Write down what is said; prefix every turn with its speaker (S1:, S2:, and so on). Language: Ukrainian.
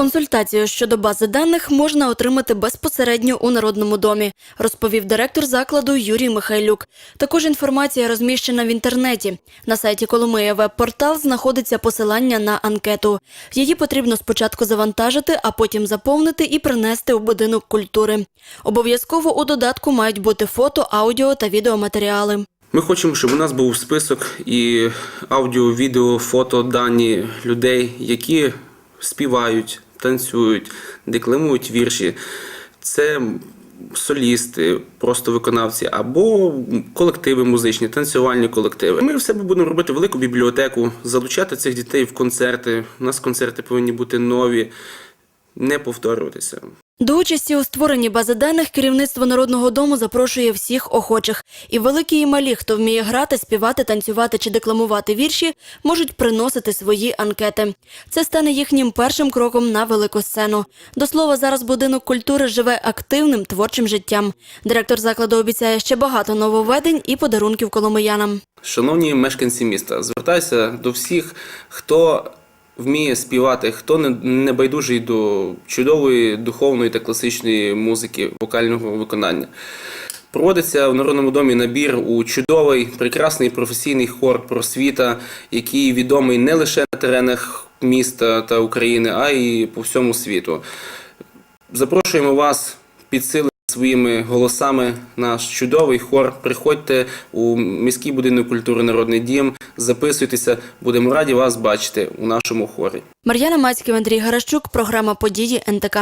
S1: Консультацію щодо бази даних можна отримати безпосередньо у Народному домі, розповів директор закладу Юрій Михайлюк. Також інформація розміщена в інтернеті. На сайті Коломия веб-портал знаходиться посилання на анкету. Її потрібно спочатку завантажити, а потім заповнити і принести у будинок культури. Обов'язково у додатку мають бути фото, аудіо та відеоматеріали.
S2: Ми хочемо, щоб у нас був список і аудіо, відео, фото, дані людей, які співають, танцюють, декламують вірші. Це солісти, просто виконавці, або колективи музичні, танцювальні колективи. Ми в себе будемо робити велику бібліотеку, залучати цих дітей в концерти. У нас концерти повинні бути нові, не повторюватися.
S1: До участі у створенні бази даних керівництво Народного дому запрошує всіх охочих. І великі, і малі, хто вміє грати, співати, танцювати чи декламувати вірші, можуть приносити свої анкети. Це стане їхнім першим кроком на велику сцену. До слова, зараз будинок культури живе активним творчим життям. Директор закладу обіцяє ще багато нововведень і подарунків коломиянам.
S2: Шановні мешканці міста, звертаюся до всіх, хто вміє співати, хто не, байдужий до чудової духовної та класичної музики, вокального виконання. Проводиться в Народному домі набір у чудовий, прекрасний професійний хор просвіта, який відомий не лише на теренах міста та України, а й по всьому світу. Запрошуємо вас підсилити своїми голосами наш чудовий хор. Приходьте у міський будинок культури Народний дім, записуйтеся, будемо раді вас бачити у нашому хорі.
S1: Мар'яна Мацьків, Андрій Гарашчук, програма Події НТК.